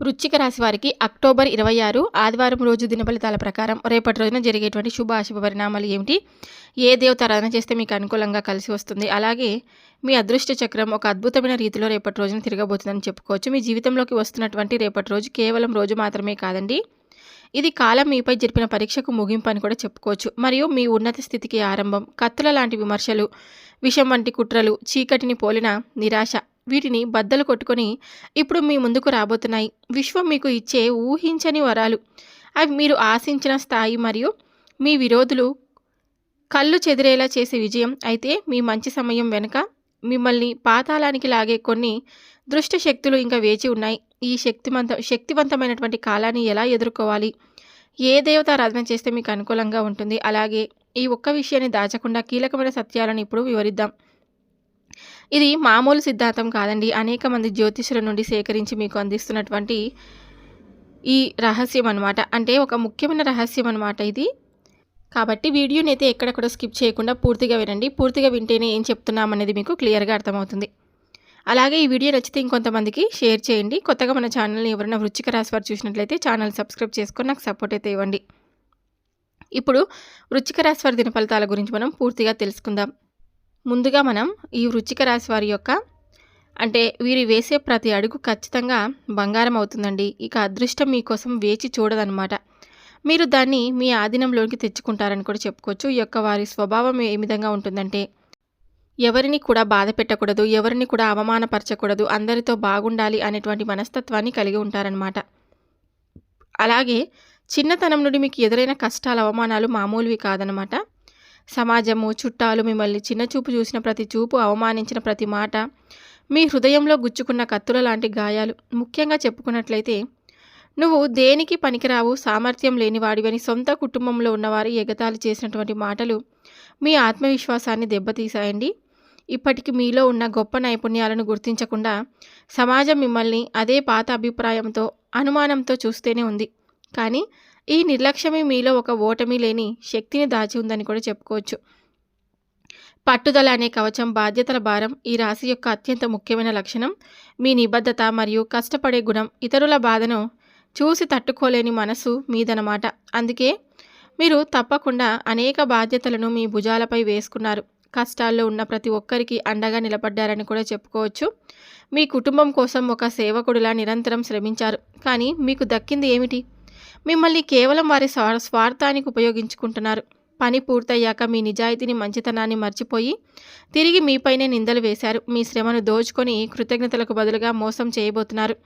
వృశ్చిక రాశి వారికి అక్టోబర్ ఇరవై ఆరు ఆదివారం రోజు దినఫలితాల ప్రకారం రేపటి రోజున జరిగేటువంటి శుభ అశుభ పరిణామాలు ఏమిటి? ఏ దేవత ఆరాధన చేస్తే మీకు అనుకూలంగా కలిసి వస్తుంది? అలాగే మీ అదృష్ట చక్రం ఒక అద్భుతమైన రీతిలో రేపటి రోజున తిరగబోతుందని చెప్పుకోవచ్చు. మీ జీవితంలోకి వస్తున్నటువంటి రేపటి రోజు కేవలం రోజు మాత్రమే కాదండి. ఇది కాలం మీపై జరిపిన పరీక్షకు ముగింపు అని కూడా చెప్పుకోవచ్చు. మరియు మీ ఉన్నత స్థితికి ఆరంభం కత్తుల లాంటి విమర్శలు విషం వంటి కుట్రలు చీకటిని పోలిన నిరాశ వీటిని బద్దలు కొట్టుకొని ఇప్పుడు మీ ముందుకు రాబోతున్నాయి. విశ్వం మీకు ఇచ్చే ఊహించని వరాలు. అవి మీరు ఆశించిన స్థాయి మరియు మీ విరోధులు కళ్ళు చెదిరేలా చేసే విజయం. అయితే మీ మంచి సమయం వెనుక మిమ్మల్ని పాతాళానికి లాగే కొన్ని దృష్ట శక్తులు ఇంకా వేచి ఉన్నాయి. ఈ శక్తివంత శక్తివంతమైనటువంటి కాలాన్ని ఎలా ఎదుర్కోవాలి? ఏ దేవత ఆరాధన చేస్తే మీకు అనుకూలంగా ఉంటుంది? అలాగే ఈ ఒక్క విషయాన్ని దాచకుండా కీలకమైన సత్యాలను ఇప్పుడు వివరిద్దాం. ఇది మామూలు సిద్ధాంతం కాదండి. అనేక మంది జ్యోతిషుల నుండి సేకరించి మీకు అందిస్తున్నటువంటి ఈ రహస్యం అనమాట అంటే ఒక ముఖ్యమైన రహస్యం అనమాట ఇది. కాబట్టి వీడియోని అయితే ఎక్కడెక్కడ స్కిప్ చేయకుండా పూర్తిగా వినండి. పూర్తిగా వింటేనే ఏం చెప్తున్నామనేది మీకు క్లియర్గా అర్థమవుతుంది. అలాగే ఈ వీడియో నచ్చితే ఇంకొంతమందికి షేర్ చేయండి. కొత్తగా మన ఛానల్ని ఎవరైనా వృచ్చిక రాశి వారు చూసినట్లయితే ఛానల్ సబ్స్క్రైబ్ చేసుకొని నాకు సపోర్ట్ అయితే ఇవ్వండి. ఇప్పుడు వృచ్చిక రాశి వారి దిన ఫలితాల గురించి మనం పూర్తిగా తెలుసుకుందాం. ముందుగా మనం ఈ వృచ్చిక రాశి వారి యొక్క అంటే వీరు వేసే ప్రతి అడుగు ఖచ్చితంగా బంగారం అవుతుందండి. ఇక అదృష్టం మీకోసం వేచి చూడదనమాట మీరు దాన్ని మీ ఆధీనంలోకి తెచ్చుకుంటారని కూడా చెప్పుకోవచ్చు. ఈ యొక్క వారి స్వభావం ఏ విధంగా ఉంటుందంటే ఎవరిని కూడా బాధ పెట్టకూడదు ఎవరిని కూడా అవమానపరచకూడదు అందరితో బాగుండాలి అనేటువంటి మనస్తత్వాన్ని కలిగి ఉంటారనమాట అలాగే చిన్నతనం నుండి మీకు ఎదురైన కష్టాలు అవమానాలు మామూలువి కాదనమాట సమాజము చుట్టాలు మిమ్మల్ని చిన్నచూపు చూసిన ప్రతి చూపు అవమానించిన ప్రతి మాట మీ హృదయంలో గుచ్చుకున్న కత్తుల లాంటి గాయాలు. ముఖ్యంగా చెప్పుకున్నట్లయితే నువ్వు దేనికి పనికిరావు సామర్థ్యం లేనివాడివని సొంత కుటుంబంలో ఉన్నవారు ఎగతాళి చేసినటువంటి మాటలు మీ ఆత్మవిశ్వాసాన్ని దెబ్బతీసాయండి ఇప్పటికి మీలో ఉన్న గొప్ప నైపుణ్యాలను గుర్తించకుండా సమాజం మిమ్మల్ని అదే పాత అభిప్రాయంతో అనుమానంతో చూస్తేనే ఉంది. కానీ ఈ నిర్లక్ష్యమే మీలో ఒక ఓటమి లేని శక్తిని దాచి ఉందని కూడా చెప్పుకోవచ్చు. పట్టుదల అనే కవచం బాధ్యతల భారం ఈ రాశి యొక్క అత్యంత ముఖ్యమైన లక్షణం. మీ నిబద్ధత మరియు కష్టపడే గుణం ఇతరుల బాధను చూసి తట్టుకోలేని మనసు మీదనమాట అందుకే మీరు తప్పకుండా అనేక బాధ్యతలను మీ భుజాలపై వేసుకున్నారు. కష్టాల్లో ఉన్న ప్రతి ఒక్కరికి అండగా నిలబడ్డారని కూడా చెప్పుకోవచ్చు. మీ కుటుంబం కోసం ఒక సేవకుడిలా నిరంతరం శ్రమించారు. కానీ మీకు దక్కింది ఏమిటి? మిమ్మల్ని కేవలం వారి స్వార్థానికి ఉపయోగించుకుంటున్నారు. పని పూర్తయ్యాక మీ నిజాయితీని మంచితనాన్ని మర్చిపోయి తిరిగి మీపైనే నిందలు వేశారు. మీ శ్రమను దోచుకొని కృతజ్ఞతలకు బదులుగా మోసం చేయబోతున్నారు.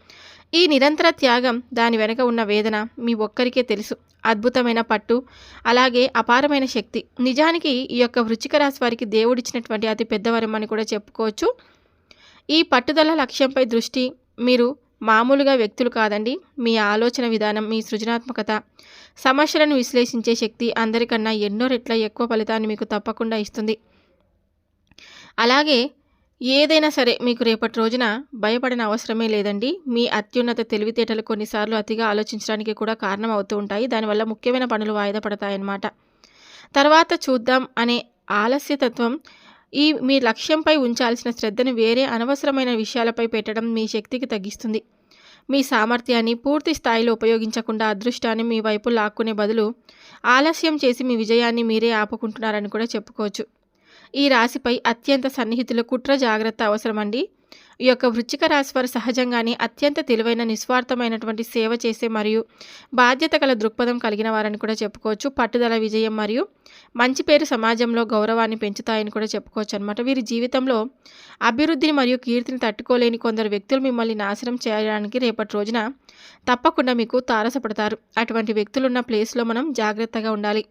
ఈ నిరంతర త్యాగం దాని వెనక ఉన్న వేదన మీ ఒక్కరికే తెలుసు. అద్భుతమైన పట్టు అలాగే అపారమైన శక్తి. నిజానికి ఈ యొక్క వృచ్చిక రాశి వారికి దేవుడిచ్చినటువంటి అతి పెద్దవరం అని కూడా చెప్పుకోవచ్చు. ఈ పట్టుదల లక్ష్యంపై దృష్టి మీరు మామూలుగా వ్యక్తులు కాదండి. మీ ఆలోచన విధానం మీ సృజనాత్మకత సమస్యలను విశ్లేషించే శక్తి అందరికన్నా ఎన్నో రెట్ల ఎక్కువ ఫలితాన్ని మీకు తప్పకుండా ఇస్తుంది. అలాగే ఏదైనా సరే మీకు రేపటి రోజున భయపడిన అవసరమే లేదండి. మీ అత్యున్నత తెలివితేటలు కొన్నిసార్లు అతిగా ఆలోచించడానికి కూడా కారణం అవుతూ ఉంటాయి. దానివల్ల ముఖ్యమైన పనులు వాయిదా పడతాయన్నమాట. తర్వాత చూద్దాం అనే ఆలస్యతత్వం ఈ మీ లక్ష్యంపై ఉంచాల్సిన శ్రద్ధను వేరే అనవసరమైన విషయాలపై పెట్టడం మీ శక్తికి తగ్గిస్తుంది. మీ సామర్థ్యాన్ని పూర్తి స్థాయిలో ఉపయోగించకుండా అదృష్టాన్ని మీ వైపు లాక్కునే బదులు ఆలస్యం చేసి మీ విజయాన్ని మీరే ఆపుకుంటున్నారని కూడా చెప్పుకోవచ్చు. ఈ రాశిపై అత్యంత సన్నిహితులు కుట్ర జాగ్రత్త అవసరమండి. ఈ యొక్క వృచ్చిక రాశి వారు సహజంగానే అత్యంత తెలివైన నిస్వార్థమైనటువంటి సేవ చేసే మరియు బాధ్యత గల దృక్పథం కలిగిన వారని కూడా చెప్పుకోవచ్చు. పట్టుదల విజయం మరియు మంచి పేరు సమాజంలో గౌరవాన్ని పెంచుతాయని కూడా చెప్పుకోవచ్చు అనమాట వీరి జీవితంలో అభివృద్ధిని మరియు కీర్తిని తట్టుకోలేని కొందరు వ్యక్తులు మిమ్మల్ని నాశనం చేయడానికి రేపటి రోజున తప్పకుండా మీకు తారసపడతారు. అటువంటి వ్యక్తులున్న ప్లేస్లో మనం జాగ్రత్తగా ఉండాలి.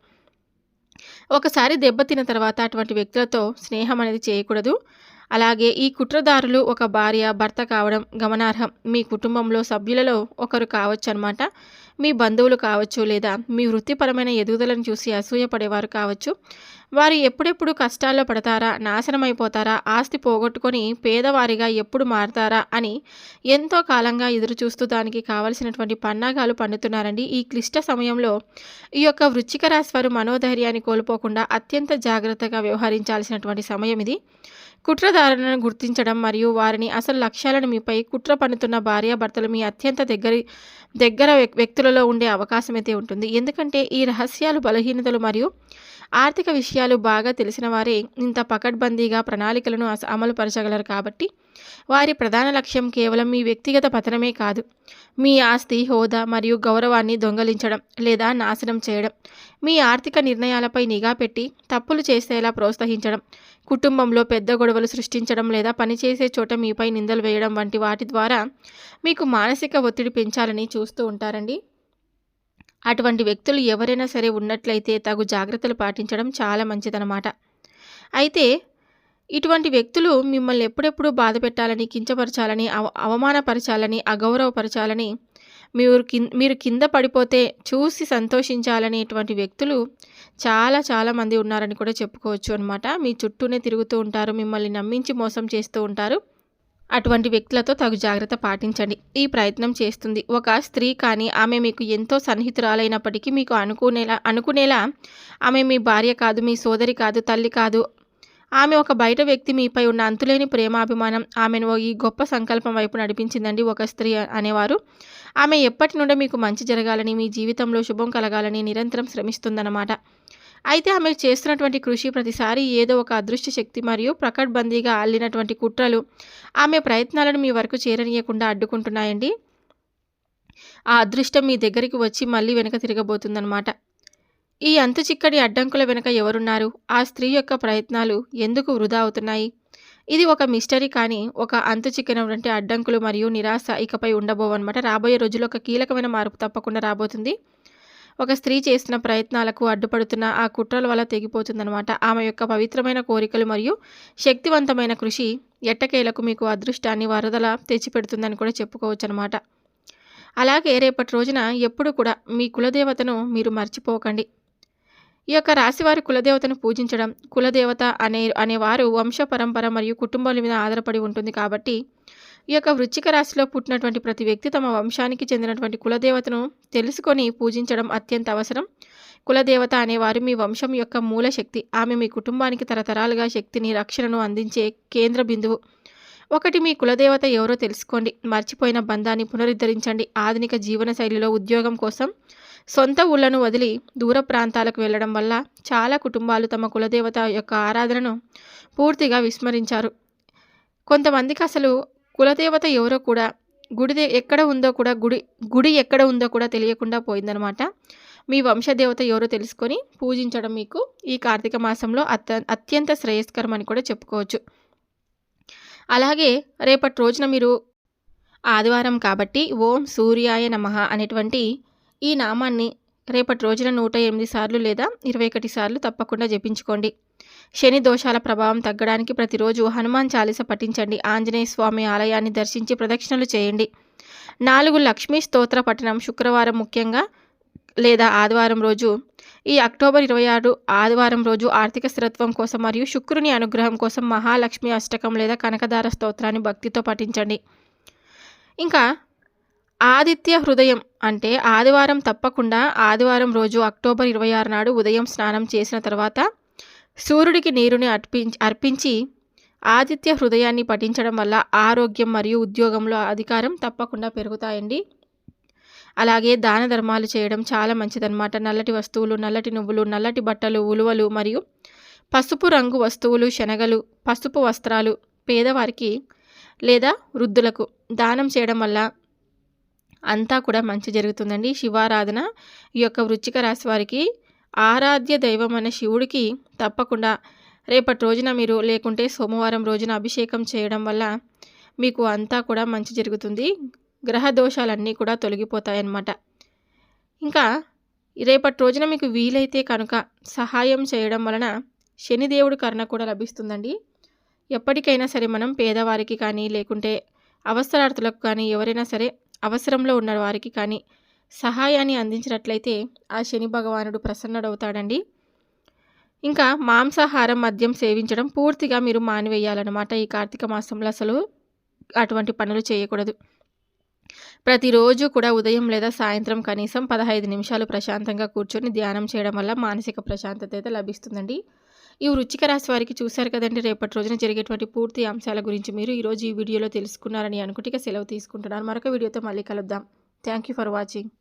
ఒకసారి దెబ్బతిన్న తర్వాత అటువంటి వ్యక్తులతో స్నేహం అనేది చేయకూడదు. అలాగే ఈ కుట్రదారులు ఒక భార్య భర్త కావడం గమనార్హం. మీ కుటుంబంలో సభ్యులలో ఒకరు కావచ్చు అనమాట మీ బంధువులు కావచ్చు లేదా మీ వృత్తిపరమైన ఎదుగుదలను చూసి అసూయపడేవారు కావచ్చు. వారు ఎప్పుడెప్పుడు కష్టాల్లో పడతారా నాశనం అయిపోతారా ఆస్తి పోగొట్టుకొని పేదవారిగా ఎప్పుడు మారతారా అని ఎంతో కాలంగా ఎదురు చూస్తూ దానికి కావలసినటువంటి పన్నాగాలు పండుతున్నారండి. ఈ క్లిష్ట సమయంలో ఈ యొక్క వృచ్చిక రాశి వారు మనోధైర్యాన్ని కోల్పోకుండా అత్యంత జాగ్రత్తగా వ్యవహరించాల్సినటువంటి సమయం ఇది. కుట్రదారులను గుర్తించడం మరియు వారిని అసలు లక్ష్యాలను మీపై కుట్ర పన్నుతున్న భార్యాభర్తలు మీ అత్యంత దగ్గరి దగ్గర వ్యక్- వ్యక్తులలో ఉండే అవకాశం అయితే ఉంటుంది. ఎందుకంటే ఈ రహస్యాలు బలహీనతలు మరియు ఆర్థిక విషయాలు బాగా తెలిసిన వారే. ఇంత పకడ్బందీగా ప్రణాళికలను అస- అమలుపరచగలరు కాబట్టి వారి ప్రధాన లక్ష్యం కేవలం మీ వ్యక్తిగత పతనమే కాదు మీ ఆస్తి హోదా మరియు గౌరవాన్ని దొంగలించడం లేదా నాశనం చేయడం మీ ఆర్థిక నిర్ణయాలపై నిఘా పెట్టి తప్పులు చేసేలా ప్రోత్సహించడం కుటుంబంలో పెద్ద గొడవలు సృష్టించడం లేదా పనిచేసే చోట మీపై నిందలు వేయడం వంటి వాటి ద్వారా మీకు మానసిక ఒత్తిడి పెంచాలని చూస్తూ ఉంటారండి. అటువంటి వ్యక్తులు ఎవరైనా సరే ఉన్నట్లయితే తగు జాగ్రత్తలు పాటించడం చాలా మంచిదన్నమాట. అయితే ఇటువంటి వ్యక్తులు మిమ్మల్ని ఎప్పుడెప్పుడు బాధ పెట్టాలని కించపరచాలని అవ అవమానపరచాలని అగౌరవపరచాలని మీరు కిం మీరు కింద పడిపోతే చూసి సంతోషించాలనేటువంటి వ్యక్తులు చాలా చాలా మంది ఉన్నారని కూడా చెప్పుకోవచ్చు అనమాట మీ చుట్టూనే తిరుగుతూ ఉంటారు మిమ్మల్ని నమ్మించి మోసం చేస్తూ ఉంటారు. అటువంటి వ్యక్తులతో తగు జాగ్రత్త పాటించండి. ఈ ప్రయత్నం చేస్తుంది. ఒక స్త్రీ కానీ ఆమె మీకు ఎంతో సన్నిహితురాలైనప్పటికీ మీకు అనుకునేలా అనుకునేలా ఆమె మీ భార్య కాదు మీ సోదరి కాదు తల్లి కాదు ఆమె ఒక బయట వ్యక్తి మీపై ఉన్న అంతులేని ప్రేమాభిమానం ఆమెను ఈ గొప్ప సంకల్పం వైపు నడిపించిందండి ఒక స్త్రీ అనేవారు. ఆమె ఎప్పటి నుండి మీకు మంచి జరగాలని మీ జీవితంలో శుభం కలగాలని నిరంతరం శ్రమిస్తుందన్నమాట. అయితే ఆమె చేస్తున్నటువంటి కృషి ప్రతిసారి ఏదో ఒక అదృష్ట శక్తి మరియు ప్రకడ్బందీగా అల్లినటువంటి కుట్రలు ఆమె ప్రయత్నాలను మీ వరకు చేరనీయకుండా అడ్డుకుంటున్నాయండి. ఆ అదృష్టం మీ దగ్గరికి వచ్చి మళ్ళీ వెనక తిరగబోతుందన్నమాట. ఈ అంతు చిక్కడి అడ్డంకుల వెనుక ఎవరున్నారు? ఆ స్త్రీ యొక్క ప్రయత్నాలు ఎందుకు వృధా అవుతున్నాయి? ఇది ఒక మిస్టరీ కానీ ఒక అంతు చిక్కినటువంటి అడ్డంకులు మరియు నిరాశ ఇకపై ఉండబోవన్నమాట. రాబోయే రోజుల్లో ఒక కీలకమైన మార్పు తప్పకుండా రాబోతుంది. ఒక స్త్రీ చేసిన ప్రయత్నాలకు అడ్డుపడుతున్న ఆ కుట్రల వల్ల తెగిపోతుందన్నమాట. ఆమె యొక్క పవిత్రమైన కోరికలు మరియు శక్తివంతమైన కృషి ఎట్టకేలకు మీకు అదృష్టాన్ని వరదల తెచ్చిపెడుతుందని కూడా చెప్పుకోవచ్చు అనమాట అలాగే రేపటి రోజున ఎప్పుడు కూడా మీ కులదేవతను మీరు మర్చిపోకండి. ఈ యొక్క రాశివారి కులదేవతను పూజించడం కులదేవత అనే అనేవారు వంశ పరంపర మరియు కుటుంబాల మీద ఆధారపడి ఉంటుంది కాబట్టి ఈ యొక్క వృచ్చిక రాశిలో పుట్టినటువంటి ప్రతి వ్యక్తి తమ వంశానికి చెందినటువంటి కులదేవతను తెలుసుకొని పూజించడం అత్యంత అవసరం. కులదేవత అనేవారు మీ వంశం యొక్క మూల శక్తి. ఆమె మీ కుటుంబానికి తరతరాలుగా శక్తిని రక్షణను అందించే కేంద్ర బిందువు. ఒకటి మీ కులదేవత ఎవరో తెలుసుకోండి. మర్చిపోయిన బంధాన్ని పునరుద్ధరించండి. ఆధునిక జీవన శైలిలో ఉద్యోగం కోసం సొంత ఊళ్ళను వదిలి దూర ప్రాంతాలకు వెళ్ళడం వల్ల చాలా కుటుంబాలు తమ కులదేవత యొక్క ఆరాధనను పూర్తిగా విస్మరించారు. కొంతమందికి అసలు కులదేవత ఎవరో కూడా గుడి ఎక్కడ ఉందో కూడా గుడి గుడి ఎక్కడ ఉందో కూడా తెలియకుండా పోయిందనమాట మీ వంశదేవత ఎవరో తెలుసుకొని పూజించడం మీకు ఈ కార్తీక మాసంలో అత్య అత్యంత శ్రేయస్కరం అని కూడా చెప్పుకోవచ్చు. అలాగే రేపటి రోజున మీరు ఆదివారం కాబట్టి ఓం సూర్యాయ నమ అనేటువంటి ఈ నామాన్ని రేపటి రోజున నూట ఎనిమిది సార్లు లేదా ఇరవై ఒకటి సార్లు తప్పకుండా జపించుకోండి. శని దోషాల ప్రభావం తగ్గడానికి ప్రతిరోజు హనుమాన్ చాలీస పఠించండి. ఆంజనేయ స్వామి ఆలయాన్ని దర్శించి ప్రదక్షిణలు చేయండి. నాలుగు లక్ష్మీ స్తోత్ర పఠనం శుక్రవారం ముఖ్యంగా లేదా ఆదివారం రోజు. ఈ అక్టోబర్ ఇరవై ఆరు ఆదివారం రోజు ఆర్థిక స్థిరత్వం కోసం మరియు శుక్రుని అనుగ్రహం కోసం మహాలక్ష్మి అష్టకం లేదా కనకదార స్తోత్రాన్ని భక్తితో పఠించండి. ఇంకా ఆదిత్య హృదయం అంటే ఆదివారం తప్పకుండా ఆదివారం రోజు అక్టోబర్ ఇరవై ఆరు నాడు ఉదయం స్నానం చేసిన తర్వాత సూర్యుడికి నీరుని అర్పించి అర్పించి ఆదిత్య హృదయాన్ని పఠించడం వల్ల ఆరోగ్యం మరియు ఉద్యోగంలో అధికారం తప్పకుండా పెరుగుతాయండి. అలాగే దాన ధర్మాలు చేయడం చాలా మంచిదన్నమాట. నల్లటి వస్తువులు నల్లటి నువ్వులు నల్లటి బట్టలు ఉలువలు మరియు పసుపు రంగు వస్తువులు శనగలు పసుపు వస్త్రాలు పేదవారికి లేదా వృద్ధులకు దానం చేయడం వల్ల అంతా కూడా మంచి జరుగుతుందండి. శివారాధన ఈ యొక్క వృచ్చిక రాశి వారికి ఆరాధ్య దైవం అనే శివుడికి తప్పకుండా రేపటి రోజున మీరు లేకుంటే సోమవారం రోజున అభిషేకం చేయడం వల్ల మీకు అంతా కూడా మంచి జరుగుతుంది. గ్రహ దోషాలన్నీ కూడా తొలగిపోతాయన్నమాట. ఇంకా రేపటి రోజున మీకు వీలైతే కనుక సహాయం చేయడం వలన శనిదేవుడి కరుణ కూడా లభిస్తుందండి. ఎప్పటికైనా సరే మనం పేదవారికి కానీ లేకుంటే అవసరార్థులకు కానీ ఎవరైనా సరే అవసరంలో ఉన్న వారికి కానీ సహాయాన్ని అందించినట్లయితే ఆ శని భగవానుడు ప్రసన్నుడవుతాడండి. ఇంకా మాంసాహారం మద్యం సేవించడం పూర్తిగా మీరు మానివేయాలన్నమాట. ఈ కార్తీక మాసంలో అసలు అటువంటి పనులు చేయకూడదు. ప్రతిరోజు కూడా ఉదయం లేదా సాయంత్రం కనీసం పదహైదు నిమిషాలు ప్రశాంతంగా కూర్చొని ధ్యానం చేయడం వల్ల మానసిక ప్రశాంతత అయితే లభిస్తుందండి. ఈ వృచ్చిక రాశి వారికి చూశారు కదండి రేపటి రోజున జరిగేటువంటి పూర్తి అంశాల గురించి మీరు ఈరోజు ఈ వీడియోలో తెలుసుకున్నారని అనుకుంటే సెలవు తీసుకుంటున్నాను. మరొక వీడియోతో మళ్ళీ కలుద్దాం. Thank you for watching